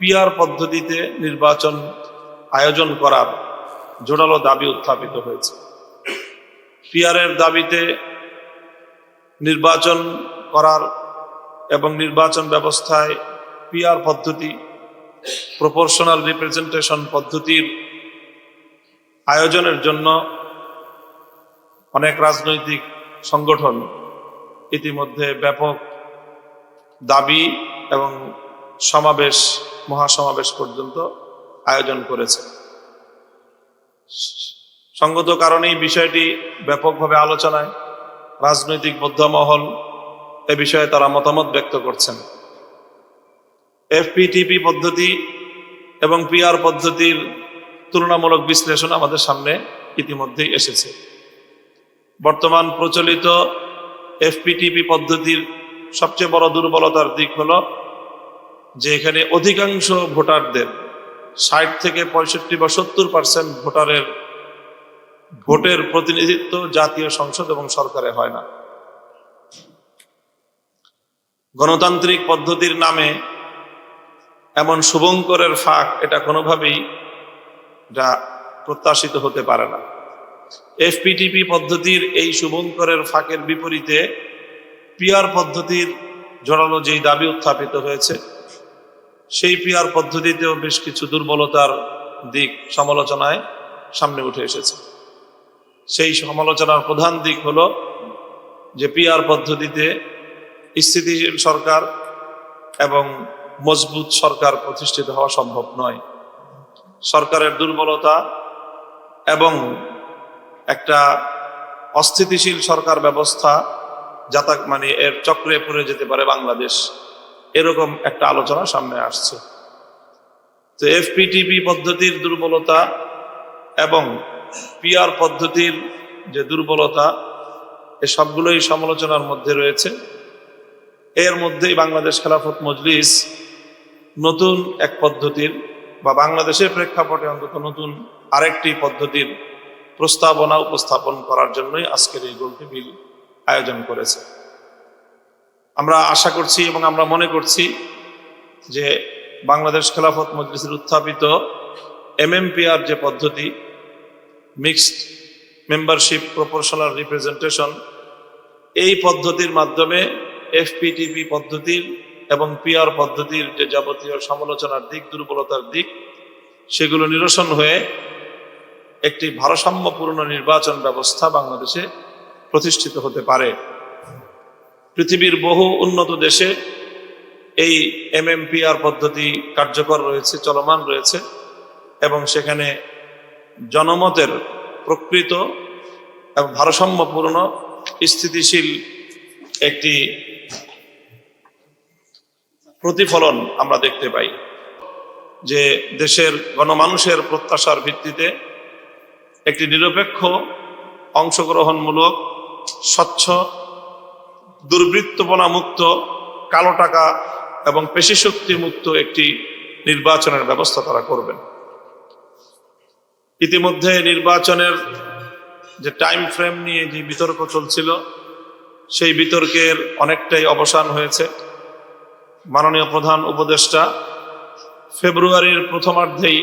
Peer পদ্ধতিতে নির্বাচন আয়োজন করার জোরালো দাবি উত্থাপিত হয়েছে। পিয়ারের দাবিতে নির্বাচন করার এবং নির্বাচন ব্যবস্থায় পিয়ার পদ্ধতি প্রপোর্শনাল রিপ্রেজেন্টেশন পদ্ধতির আয়োজনের জন্য অনেক রাজনৈতিক সংগঠন ইতিমধ্যে ব্যাপক দাবি এবং সমাবেশ, মহাসমাবেশ পর্যন্ত আয়োজন করেছে। সঙ্গত কারণেই বিষয়টি ব্যাপকভাবে আলোচনায় রাজনৈতিক মহল এ বিষয়ে তারা মতামত ব্যক্ত করছেন। এফপিটিপি পদ্ধতি এবং পিআর পদ্ধতির তুলনামূলক বিশ্লেষণ আমাদের সামনে ইতিমধ্যেই এসেছে। বর্তমান প্রচলিত এফপিটিপি পদ্ধতির সবচেয়ে বড় দুর্বলতার দিক হলো যে এখানে অধিকাংশ ভোটারদের ষাট থেকে পঁয়ষট্টি বা সত্তর পার্সেন্ট ভোটারের ভোটের প্রতিনিধিত্ব জাতীয় সংসদ এবং সরকারে হয় না। গণতান্ত্রিক পদ্ধতির নামে এমন শুভঙ্করের ফাঁক এটা কোনোভাবেই যা প্রত্যাশিত হতে পারে না। এফপিটিপি পদ্ধতির এই শুভঙ্করের ফাঁকের বিপরীতে পিয়ার পদ্ধতির জোরালো যেই দাবি উত্থাপিত হয়েছে সেই পিয়ার পদ্ধতিতেও বেশ কিছু দুর্বলতার দিক সমালোচনায় সামনে উঠে এসেছে। সেই সমালোচনার প্রধান দিক হলো যে পিআর পদ্ধতিতে স্থিতিশীল সরকার এবং মজবুত সরকার প্রতিষ্ঠিত হওয়া সম্ভব নয়। সরকারের দুর্বলতা এবং একটা অস্থিতিশীল সরকার ব্যবস্থা যাতা মানে এর চক্রে পড়ে যেতে পারে বাংলাদেশ। এরকম একটা আলোচনা সামনে আসছে। তো এফপিটিপি পদ্ধতির দুর্বলতা এবং পিআর পদ্ধতির যে দুর্বলতা, এ সবগুলোই সমালোচনার মধ্যে রয়েছে। এর মধ্যেই বাংলাদেশ খেলাফত মজলিস নতুন এক পদ্ধতির বা বাংলাদেশের প্রেক্ষাপটে অন্তত নতুন আরেকটি পদ্ধতির প্রস্তাবনা উপস্থাপন করার জন্যই আজকের এই গোলটি বিল আয়োজন করেছে। আমরা আশা করছি এবং আমরা মনে করছি যে বাংলাদেশ খেলাফত মজলিসের উত্থাপিত এমএমপিআর যে পদ্ধতি মিক্সড মেম্বারশিপ প্রপোর্শনাল রিপ্রেজেন্টেশন এই পদ্ধতির মাধ্যমে এফপিটিপি পদ্ধতির এবং পিআর পদ্ধতির যে যাবতীয় সমালোচনার দিক, দুর্বলতার দিক, সেগুলো নিরসন হয়ে একটি ভারসাম্যপূর্ণ নির্বাচন ব্যবস্থা বাংলাদেশে প্রতিষ্ঠিত হতে পারে। পৃথিবীর বহু উন্নত দেশে এই এমএমপিআর পদ্ধতি কার্যকর রয়েছে, চলমান রয়েছে এবং সেখানে জনমতের প্রকৃত এবং ভারসাম্যপূর্ণ স্থিতিশীল একটি প্রতিফলন আমরা দেখতে পাই। যে দেশের গণমানুষের প্রত্যাশার ভিত্তিতে একটি নিরপেক্ষ অংশগ্রহণমূলক, স্বচ্ছ দুর্বৃত্তপনা মুক্ত, কালো টাকা এবং পেশিশক্তি মুক্ত একটি নির্বাচনের ব্যবস্থা তারা করবেন। ইতিমধ্যে নির্বাচনের যে টাইম ফ্রেম নিয়ে যে বিতর্ক চলছিল, সেই বিতর্কের অনেকটাই অবসান হয়েছে। মাননীয় প্রধান উপদেষ্টা ফেব্রুয়ারির প্রথমার্ধেই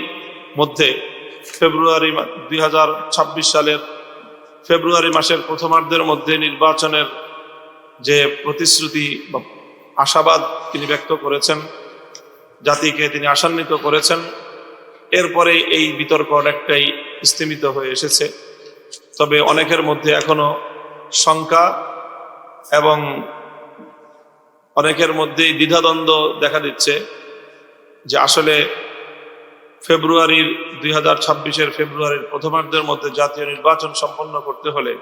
মধ্যে ফেব্রুয়ারি দুই হাজার ছাব্বিশ সালের ফেব্রুয়ারি মাসের প্রথমার্ধের মধ্যে নির্বাচনের যে প্রতিশ্রুতি বা আশাবাদ তিনি ব্যক্ত করেছেন, জাতিকে তিনি আশান্বিত করেছেন, এরপরে এই বিতর্ক অনেকটাই স্থিমিত হয়ে এসেছে। তবে অনেকের মধ্যে এখনও শঙ্কা এবং অনেকের মধ্যেই দ্বিধাদ্বন্দ্ব দেখা দিচ্ছে যে আসলে ফেব্রুয়ারির দুই হাজার ছাব্বিশের ফেব্রুয়ারির প্রথমার্ধের মধ্যে জাতীয় নির্বাচন সম্পন্ন করতে হলে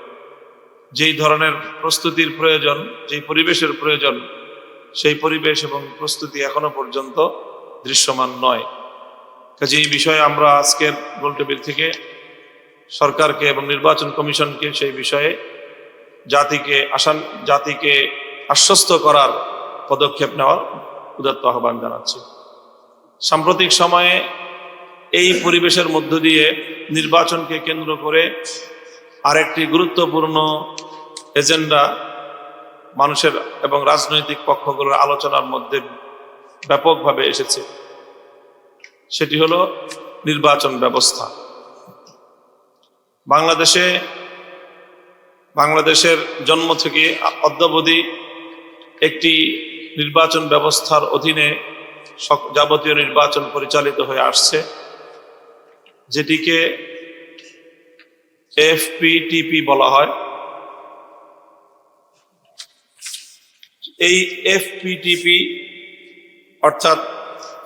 যেই ধরনের প্রস্তুতির প্রয়োজন, যেই পরিবেশের প্রয়োজন, সেই পরিবেশ এবং প্রস্তুতি এখনও পর্যন্ত দৃশ্যমান নয়। কাজে এই বিষয়ে আমরা আজকের গোলটেবিল থেকে সরকারকে এবং নির্বাচন কমিশনকে সেই বিষয়ে জাতিকে আসান জাতিকে আশ্বস্ত করার পদক্ষেপ নেওয়ার উদাত্ত আহ্বান জানাচ্ছি। সাম্প্রতিক সময়ে এই পরিবেশের মধ্য দিয়ে নির্বাচনকে কেন্দ্র করে আরেকটি গুরুত্বপূর্ণ এজেন্ডা মানুষের এবং রাজনৈতিক পক্ষগুলোর আলোচনার মধ্যে ব্যাপকভাবে এসেছে। সেটি হলো নির্বাচন ব্যবস্থা। বাংলাদেশে, বাংলাদেশের জন্ম থেকে অদ্যাবধি একটি নির্বাচন ব্যবস্থার অধীনে যাবতীয় নির্বাচন পরিচালিত হয়ে আসছে, যেটিকে এফপিটিপি বলা হয়। এই এফপিটিপি অর্থাৎ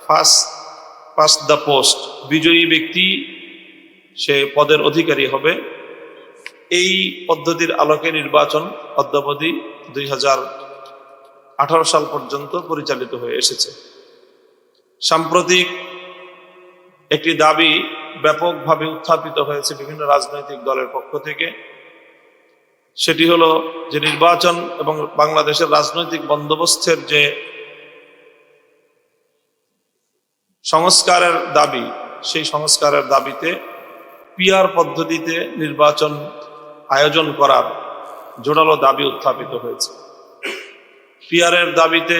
ফার্স্ট ফার্স্ট দ্য পোস্ট বিজয়ী ব্যক্তি, সে পদের অধিকারী হবে। এই পদ্ধতির আলোকে নির্বাচন অদ্যাবধি দুই হাজার আঠারো সাল পর্যন্ত পরিচালিত হয়ে এসেছে। সাম্প্রতিক একটি দাবি ব্যাপকভাবে উত্থাপিত হয়েছে বিভিন্ন রাজনৈতিক দলের পক্ষ থেকে। সেটি হলো যে নির্বাচন এবং বাংলাদেশের রাজনৈতিক বন্দোবস্তের যে সংস্কারের দাবি, সেই সংস্কারের দাবিতে পিয়ার পদ্ধতিতে নির্বাচন আয়োজন করার জোরালো দাবি উত্থাপিত হয়েছে। পিয়ারের দাবিতে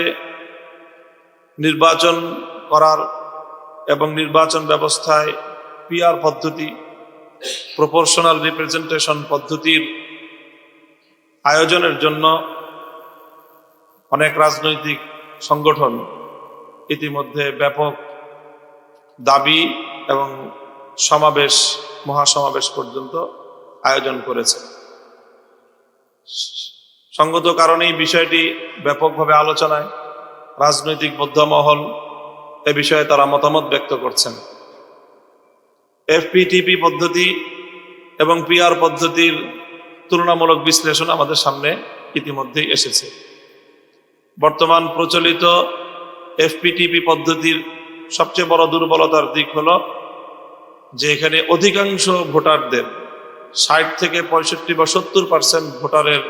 নির্বাচন করার এবং নির্বাচন ব্যবস্থায় পিয়ার পদ্ধতি, প্রপোর্শনাল রিপ্রেজেন্টেশন পদ্ধতির আয়োজনের জন্য অনেক রাজনৈতিক সংগঠন ইতিমধ্যে ব্যাপক দাবি এবং সমাবেশ, মহাসমাবেশ পর্যন্ত আয়োজন করেছে। সঙ্গত কারণেই বিষয়টি ব্যাপকভাবে আলোচনায় রাজনৈতিক মহল এ বিষয়ে তারা মতামত ব্যক্ত করছেন। এফপিটিপি পদ্ধতি এবং পিআর পদ্ধতির তুলনামূলক বিশ্লেষণ আমাদের সামনে ইতিমধ্যেই এসেছে। বর্তমান প্রচলিত এফপিটিপি পদ্ধতির সবচেয়ে বড় দুর্বলতার দিক হলো যে এখানে অধিকাংশ ভোটারদের ষাট থেকে পঁয়ষট্টি বা সত্তর পার্সেন্ট ভোটারের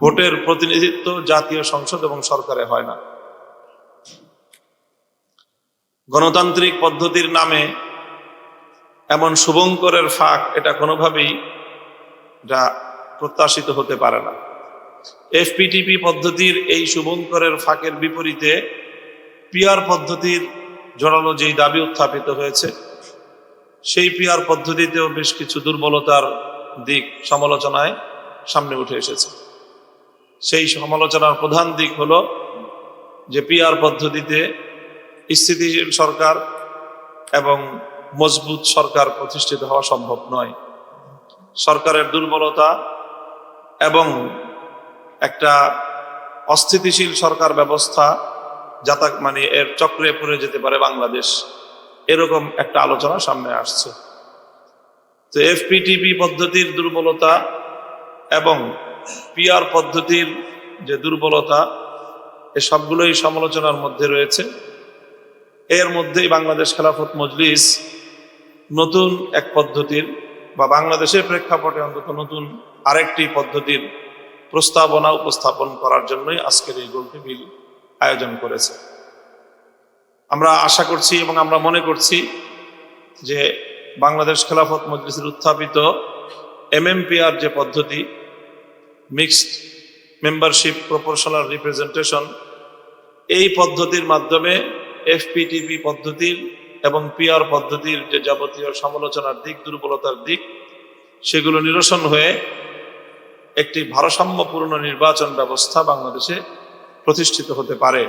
ভোটের প্রতিনিধিত্ব জাতীয় সংসদ এবং সরকারে হয় না। গণতান্ত্রিক পদ্ধতির নামে এমন শুভঙ্করের ফাঁক এটা কোনোভাবেই এটা প্রত্যাশিত হতে পারে না। এফপিটিপি পদ্ধতির এই শুভঙ্করের ফাঁকের বিপরীতে পিয়ার পদ্ধতির জড়ানো যেই দাবি উত্থাপিত হয়েছে, সেই পিয়ার পদ্ধতিতেও বেশ কিছু দুর্বলতার দিক সমালোচনায় সামনে উঠে এসেছে। সেই সমালোচনার প্রধান দিক হল যে পিআর পদ্ধতিতে স্থিতিশীল সরকার এবং মজবুত সরকার প্রতিষ্ঠিত হওয়া সম্ভব নয়। সরকারের দুর্বলতা এবং একটা অস্থিতিশীল সরকার ব্যবস্থা, যাতা মানে এর চক্রে পড়ে যেতে পারে বাংলাদেশ। এরকম একটা আলোচনা সামনে আসছে। তো এফপিটিপি পদ্ধতির দুর্বলতা এবং পিআর পদ্ধতির যে দুর্বলতা, এ সবগুলোই সমালোচনার মধ্যে রয়েছে। এর মধ্যেই বাংলাদেশ খেলাফত মজলিস নতুন এক পদ্ধতির বা বাংলাদেশের প্রেক্ষাপটে অন্তত নতুন আরেকটি পদ্ধতির প্রস্তাবনা উপস্থাপন করার জন্যই আজকের এই গোলটি বিল আয়োজন করেছে। আমরা আশা করছি এবং আমরা মনে করছি যে বাংলাদেশ খেলাফত মজলিসের উত্থাপিত এমএমপিআর যে পদ্ধতি, মিক্সড মেম্বারশিপ প্রপোর্শনাল রিপ্রেজেন্টেশন, এই পদ্ধতির মাধ্যমে এফপিটিপি পদ্ধতির এবং পিআর পদ্ধতির যে যাবতীয় সমালোচনার দিক, দুর্বলতার দিক, সেগুলো নিরসন হয়ে একটি ভারসাম্যপূর্ণ নির্বাচন ব্যবস্থা বাংলাদেশে প্রতিষ্ঠিত হতে পারে।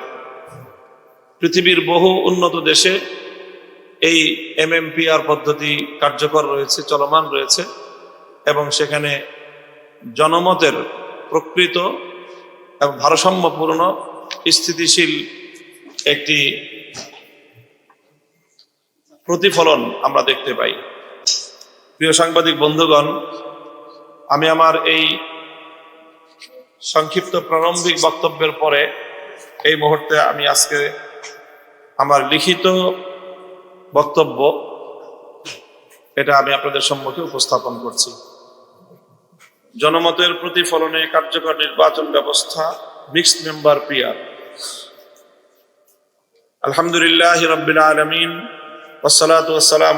পৃথিবীর বহু উন্নত দেশে এই এমএমপিআর পদ্ধতি কার্যকর রয়েছে, চলমান রয়েছে এবং সেখানে জনমতের প্রকৃত এবং ভারসাম্যপূর্ণ স্থিতিশীল একটি প্রতিফলন আমরা দেখতে পাই। প্রিয় সাংবাদিক বন্ধুগণ, আমি আমার এই সংক্ষিপ্ত প্রারম্ভিক বক্তব্যের পরে এই মুহূর্তে আমি আজকে আমার লিখিত বক্তব্য, এটা আমি আপনাদের সম্মুখে উপস্থাপন করছি। জনমতের প্রতিফলনে কার্যকর নির্বাচন ব্যবস্থা মিক্সড মেম্বার পিয়ার আলহামদুলিল্লাহ রবিল আলমিন ওসালাত ওসালাম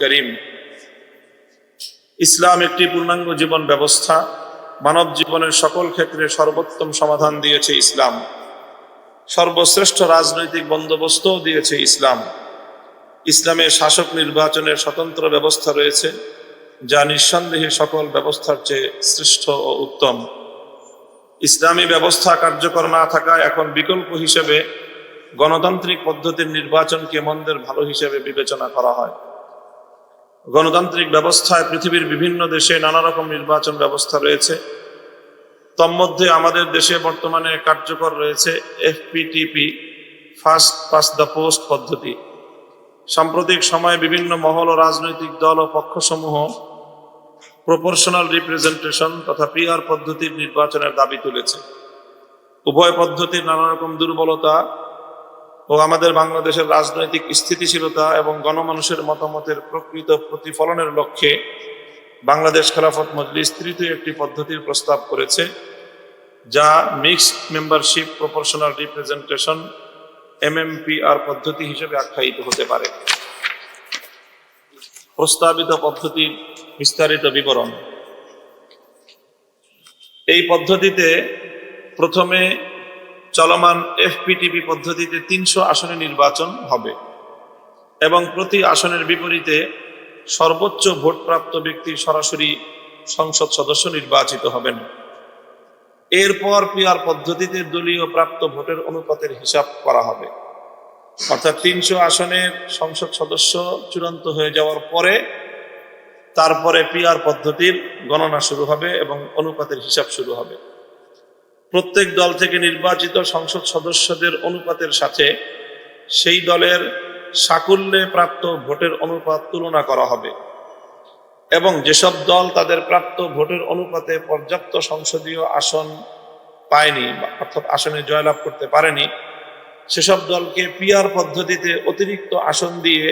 করিম। ইসলাম একটি পূর্ণাঙ্গ জীবন ব্যবস্থা। মানব জীবনের সকল ক্ষেত্রে সর্বোত্তম সমাধান দিয়েছে ইসলাম। সর্বশ্রেষ্ঠ রাজনৈতিক বন্দোবস্তও দিয়েছে ইসলাম। ইসলামের শাসক নির্বাচনের স্বতন্ত্র ব্যবস্থা রয়েছে, যা নিঃসন্দেহে সকল ব্যবস্থার চেয়ে শ্রেষ্ঠ ও উত্তম। ইসলামী ব্যবস্থা কার্যকর না থাকায় এখন বিকল্প হিসেবে গণতান্ত্রিক পদ্ধতির নির্বাচনকে মন্দের ভালো হিসেবে বিবেচনা করা হয়। গণতান্ত্রিক ব্যবস্থায় পৃথিবীর বিভিন্ন দেশে নানা রকম নির্বাচন ব্যবস্থা রয়েছে। তন্মধ্যে আমাদের দেশে বর্তমানে কার্যকর রয়েছে FPTP first past the post পদ্ধতি। সাম্প্রতিক সময়ে বিভিন্ন মহল ও রাজনৈতিক দল ও পক্ষসমূহ প্রপোর্শনাল রিপ্রেজেন্টেশন তথা পিআর পদ্ধতির নির্বাচনের দাবি তুলেছে। উভয় পদ্ধতির নানা রকম দুর্বলতা ও আমাদের বাংলাদেশের রাজনৈতিক স্থিতিশীলতা এবং গণমানুষের মতামতের প্রকৃত প্রতিফলনের লক্ষ্যে বাংলাদেশ খেলাফত মজলিস তৃতীয় একটি পদ্ধতির প্রস্তাব করেছে, যা mixed membership proportional representation, MMPR পদ্ধতি হিসেবে আখ্যায়িত হতে পারে। প্রস্তাবিত পদ্ধতির বিস্তারিত বিবরণ। এই পদ্ধতিতে প্রথমে চলমান এফপিটিপি পদ্ধতিতে তিনশো আসনে নির্বাচন হবে এবং প্রতি আসনের বিপরীতে সর্বোচ্চ ভোটপ্রাপ্ত ব্যক্তি সরাসরি সংসদ সদস্য নির্বাচিত হবেন। এরপর পিআর পদ্ধতিতে দলীয় প্রাপ্ত ভোটের অনুপাতের হিসাব করা হবে। অর্থাৎ তিনশো আসনের সংসদ সদস্য চূড়ান্ত হয়ে যাওয়ার পরে তারপরে পিআর পদ্ধতির গণনা শুরু হবে এবং অনুপাতের হিসাব শুরু হবে। প্রত্যেক দল থেকে নির্বাচিত সংসদ সদস্যদের অনুপাতের সাথে সেই দলের সাকুল্যে প্রাপ্ত ভোটের অনুপাত তুলনা করা হবে। এবং যেসব দল তাদের প্রাপ্ত ভোটের অনুপাতে পর্যাপ্ত সংসদীয় আসন পায়নি, অর্থাৎ আসনে জয়লাভ করতে পারেনি, সেসব দলকে পিআর পদ্ধতিতে অতিরিক্ত আসন দিয়ে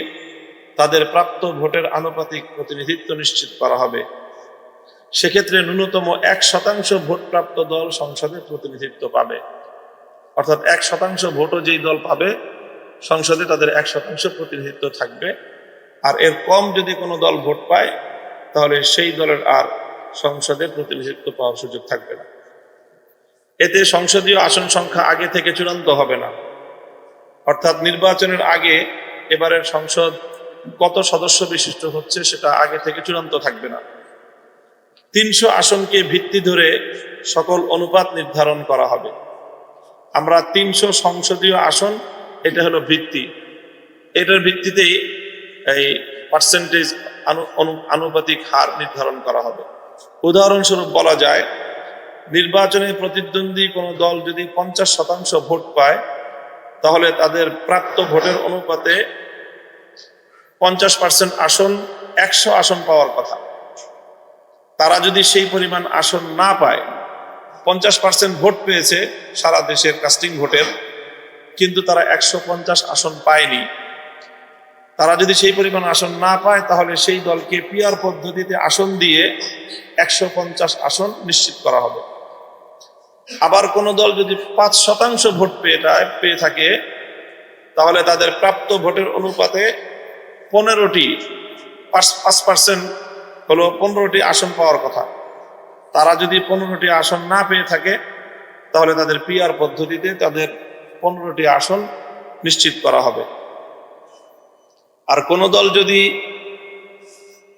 তাদের প্রাপ্ত ভোটের আনুপাতিক প্রতিনিধিত্ব নিশ্চিত করা হবে। সেক্ষেত্রে ন্যূনতম এক শতাংশ ভোটপ্রাপ্ত দল সংসদে প্রতিনিধিত্ব পাবে। অর্থাৎ এক শতাংশ ভোটও যেই দল পাবে, সংসদে তাদের এক শতাংশ প্রতিনিধিত্ব থাকবে। আর এর কম যদি কোনো দল ভোট পায়, তাহলে সেই দলের আর সংসদে প্রতিনিধিত্ব পাওয়ার সুযোগ থাকবে না। এতে সংসদীয় আসন সংখ্যা আগে থেকে চূড়ান্ত হবে না। অর্থাৎ নির্বাচনের আগে এবারের সংসদ কত সদস্য বিশিষ্ট হচ্ছে সেটা আগে থেকে চূড়ান্ত থাকবে না। তিনশো আসনকে ভিত্তি ধরে সকল অনুপাত নির্ধারণ করা হবে। আমরা তিনশো সংসদীয় আসন, এটা হলো ভিত্তি। এটার ভিত্তিতেই এই পার্সেন্টেজ আনুপাতিক হার নির্ধারণ করা হবে। উদাহরণস্বরূপ বলা যায়, নির্বাচনে প্রতিদ্বন্দ্বী কোনো দল যদি পঞ্চাশ শতাংশ ভোট পায়, তাহলে তাদের প্রাপ্ত ভোটের অনুপাতে পঞ্চাশ পার্সেন্ট আসন, একশো আসন পাওয়ার কথা। তারা যদি সেই পরিমাণ আসন না পায়, পঞ্চাশ পার্সেন্ট ভোট পেয়েছে সারা দেশের কাস্টিং ভোটের, কিন্তু তারা একশো পঞ্চাশ আসন পায়নি। তারা যদি সেই পরিমাণ আসন না পায়, তাহলে সেই দলকে পিআর পদ্ধতিতে আসন দিয়ে একশো পঞ্চাশ আসন নিশ্চিত করা হবে। আবার কোন দল যদি পাঁচ শতাংশ ভোট পেয়ে পেয়ে থাকে, তাহলে তাদের প্রাপ্ত ভোটের অনুপাতে পনেরোটি পাঁচ পার্সেন্ট হলো পনেরোটি আসন পাওয়ার কথা। তারা যদি পনেরোটি আসন না পেয়ে থাকে, তাহলে তাদের পিআর পদ্ধতিতে তাদের পনেরোটি আসন নিশ্চিত করা হবে। আর কোন দল যদি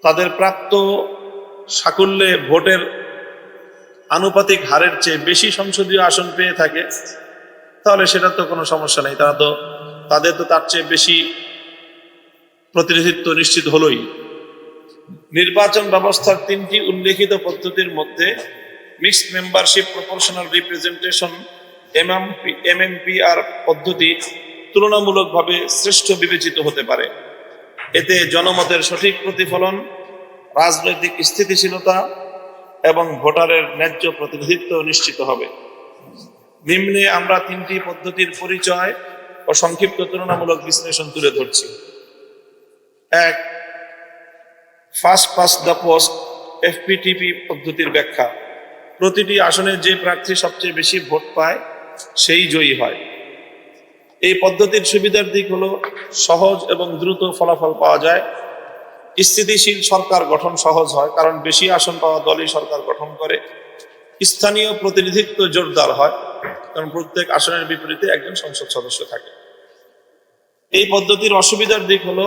তাদের প্রাপ্ত সাকুল্যে ভোটের আনুপাতিক হারের চেয়ে বেশি সংসদীয় আসন পেয়ে থাকে, তাহলে সেটা তো কোনো সমস্যা নেই। তারা তো, তাদের তো তার চেয়ে বেশি প্রতিনিধিত্ব নিশ্চিত হলোই। নির্বাচন ব্যবস্থার তিনটি উল্লেখিত পদ্ধতির মধ্যে mixed membership proportional representation MMP MMPR পদ্ধতি তুলনামূলকভাবে শ্রেষ্ঠ বিবেচিত হতে পারে। এতে জনমতের সঠিক প্রতিফলন, রাজনৈতিক স্থিতিশীলতা এবং ভোটারের ন্যায্য প্রতিনিধিত্ব নিশ্চিত হবে। নিম্নে আমরা তিনটি পদ্ধতির পরিচয় ও সংক্ষিপ্ত তুলনামূলক বিশ্লেষণ তুলে ধরছি। এক first past the post FPTP পদ্ধতির ব্যাখ্যা। প্রতিটি আসনে যে প্রার্থী সবচেয়ে বেশি ভোট পায়, সেই জয়ী হয়। এই পদ্ধতির সুবিধার দিক হলো সহজ এবং দ্রুত ফলাফল পাওয়া যায়। স্থিতিশীল সরকার গঠন সহজ হয়, কারণ বেশি আসন পাওয়া দলই সরকার গঠন করে। স্থানীয় প্রতিনিধিত্ব জোরদার হয়, কারণ প্রত্যেক আসনের বিপরীতে একজন সংসদ সদস্য থাকে। এই পদ্ধতির অসুবিধার দিক হলো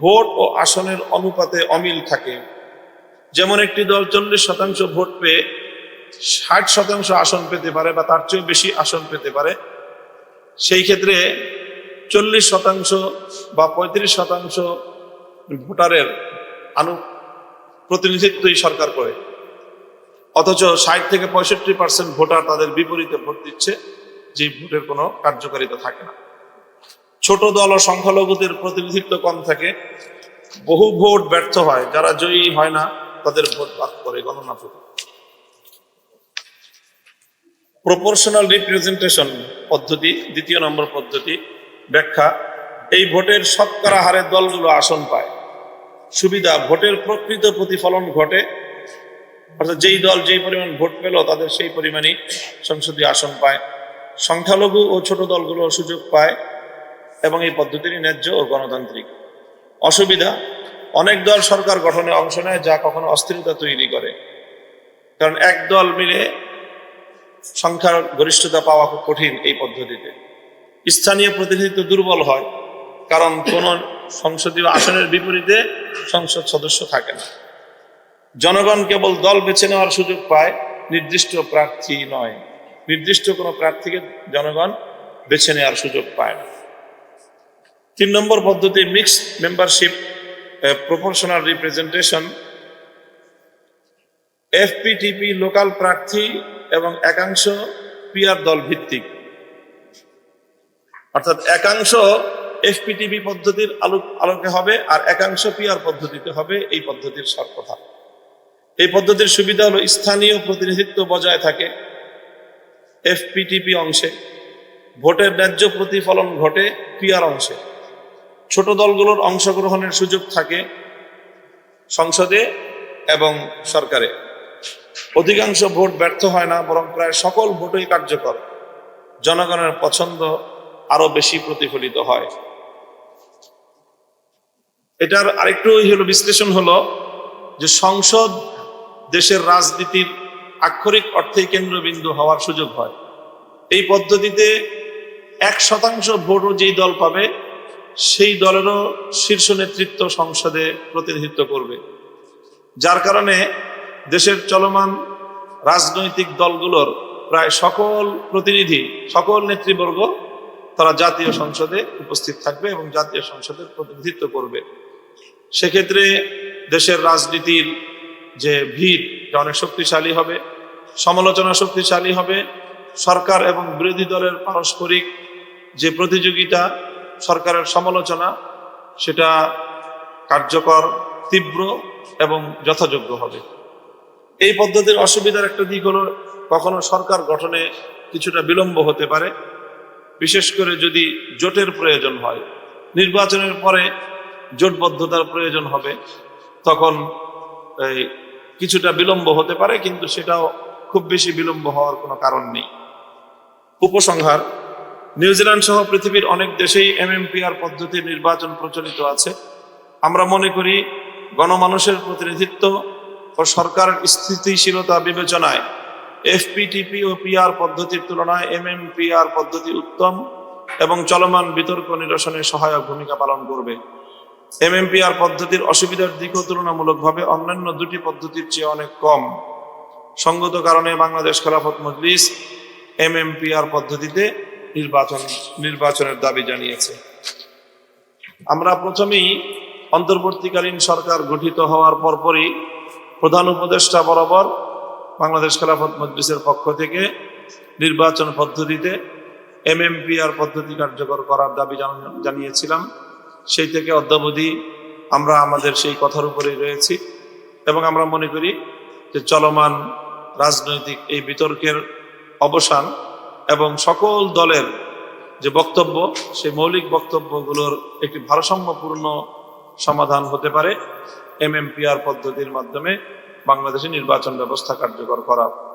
ভোট ও আসনের অনুপাতে অমিল থাকে। যেমন একটি দল চল্লিশ শতাংশ ভোট পেয়ে ষাট শতাংশ আসন পেতে পারে বা তার চেয়েও বেশি আসন পেতে পারে, সেই ক্ষেত্রে চল্লিশ শতাংশ বা পঁয়ত্রিশ শতাংশ ভোটারের আনু প্রতিনিধিত্বই সরকার করে। অথচ ষাট থেকে পঁয়ষট্টি পার্সেন্ট ভোটার তাদের বিপরীতে ভোট দিচ্ছে, যে ভোটের কোনো কার্যকারিতা থাকে না। ছোট দল ও সংখ্যালঘুদের প্রতিনিধিত্ব কম থাকে। বহু ভোট ব্যর্থ হয়, যারা জয়ী হয় না, তাদের ভোট বাদ করে গণনা প্রপোর্শনাল রিপ্রেজেন্টেশন পদ্ধতি, দ্বিতীয় নম্বর পদ্ধতি, ব্যাখ্যা। এই ভোটের শতকরা হারে দলগুলো আসন পায়। সুবিধা, ভোটের প্রকৃত প্রতিফলন ঘটে। অর্থাৎ যেই দল যেই পরিমাণ ভোট পেল, তাদের সেই পরিমাণই সংসদীয় আসন পায়। সংখ্যালঘু ও ছোট দলগুলো সুযোগ পায়। এবং এই পদ্ধতিটি ন্যায্য ও গণতান্ত্রিক। অসুবিধা, অনেক দল সরকার গঠনে অংশ নেয় যা কখনো অস্থিরতা তৈরি করে। কারণ এক দল মিলে সংখ্যার গরিষ্ঠতা পাওয়া খুব কঠিন এই পদ্ধতিতে। স্থানীয় প্রতিনিধিত্ব দুর্বল হয়, কারণ কোন সংসদীয় আসনের বিপরীতে সংসদ সদস্য থাকে না। জনগণ কেবল দল বেছে নেওয়ার সুযোগ পায়, নির্দিষ্ট প্রার্থী নয়। নির্দিষ্ট কোনো প্রার্থীকে জনগণ বেছে নেওয়ার সুযোগ পায় না। তিন নম্বর পদ্ধতি mixed membership proportional representation FPTP local প্রার্থী এবং একাংশ পিআর দল ভিত্তিক। অর্থাৎ একাংশ এফপিটিপি পদ্ধতির আলোক আলোকে হবে আর একাংশ পিআর পদ্ধতিতে হবে, এই পদ্ধতির সব কথা এই পদ্ধতির সুবিধা হলো স্থানীয় প্রতিনিধিত্ব বজায় থাকে এফপিটিপি অংশে। ভোটের ন্যায্য প্রতিফলন ঘটে পিআর অংশে। ছোট দলগুলোর অংশগ্রহণের সুযোগ থাকে সংসদে এবং সরকারে। অধিকাংশ ভোট ব্যর্থ হয় না, বরং প্রায় সকল ভোটই কার্যকর। জনগণের পছন্দ আরও বেশি প্রতিফলিত হয়। এটার আরেকটু হলো, বিশ্লেষণ হলো যে সংসদ দেশের রাজনীতির আক্ষরিক অর্থেই কেন্দ্রবিন্দু হওয়ার সুযোগ হয়। এই পদ্ধতিতে এক শতাংশ ভোটও যেই দল পাবে সেই দলেরও শীর্ষ নেতৃত্ব সংসদে প্রতিনিধিত্ব করবে। যার কারণে দেশের চলমান রাজনৈতিক দলগুলোর প্রায় সকল প্রতিনিধি, সকল নেতৃবর্গ তারা জাতীয় সংসদে উপস্থিত থাকবে এবং জাতীয় সংসদের প্রতিনিধিত্ব করবে। সেক্ষেত্রে দেশের রাজনীতির যে ভিড় এটা অনেক শক্তিশালী হবে, সমালোচনা শক্তিশালী হবে। সরকার এবং বিরোধী দলের পারস্পরিক যে প্রতিযোগিতা সরকারের সমালোচনা, সেটা কার্যকর, তীব্র এবং যথাযোগ্য হবে। এই পদ্ধতির অসুবিধার একটা দিক হলো, কখনো সরকার গঠনে কিছুটা বিলম্ব হতে পারে। বিশেষ করে যদি জোটের প্রয়োজন হয়, নির্বাচনের পরে জোটবদ্ধতার প্রয়োজন হবে, তখন এই কিছুটা বিলম্ব হতে পারে, কিন্তু সেটাও খুব বেশি বিলম্ব হওয়ার কোনো কারণ নেই। উপসংহার নিউজিল্যান্ড সহ পৃথিবীর অনেক দেশেই এমএমপিআর পদ্ধতির নির্বাচন প্রচলিত আছে। আমরা মনে করি গণমানুষের প্রতিনিধিত্ব ও সরকারের স্থিতিশীলতা বিবেচনায় এফপিটিপি ও পিআর পদ্ধতির তুলনায় এমএমপিআর পদ্ধতি উত্তম এবং চলমান বিতর্ক নিরসনে সহায়ক ভূমিকা পালন করবে। এমএমপিআর পদ্ধতির অসুবিধার দিকও তুলনামূলকভাবে অন্যান্য দুটি পদ্ধতির চেয়ে অনেক কম। সঙ্গত কারণে বাংলাদেশ খেলাফত মজলিস এমএমপিআর পদ্ধতিতে নির্বাচন, নির্বাচনের দাবি জানিয়েছে। আমরা প্রথমেই অন্তর্বর্তীকালীন সরকার গঠিত হওয়ার পরপরই প্রধান উপদেষ্টা বরাবর বাংলাদেশ খেলাফত মজলিসের পক্ষ থেকে নির্বাচন পদ্ধতিতে এমএমপিআর পদ্ধতি কার্যকর করার দাবি জান- জানিয়েছিলাম। সেই থেকে অদ্যাবধি আমরা আমাদের সেই কথার উপরেই রয়েছি এবং আমরা মনে করি যে চলমান রাজনৈতিক এই বিতর্কের অবসান এবং সকল দলের যে বক্তব্য, সেই মৌলিক বক্তব্যগুলোর একটি ভারসাম্যপূর্ণ সমাধান হতে পারে এমএমপিআর পদ্ধতির মাধ্যমে বাংলাদেশে নির্বাচন ব্যবস্থা কার্যকর করা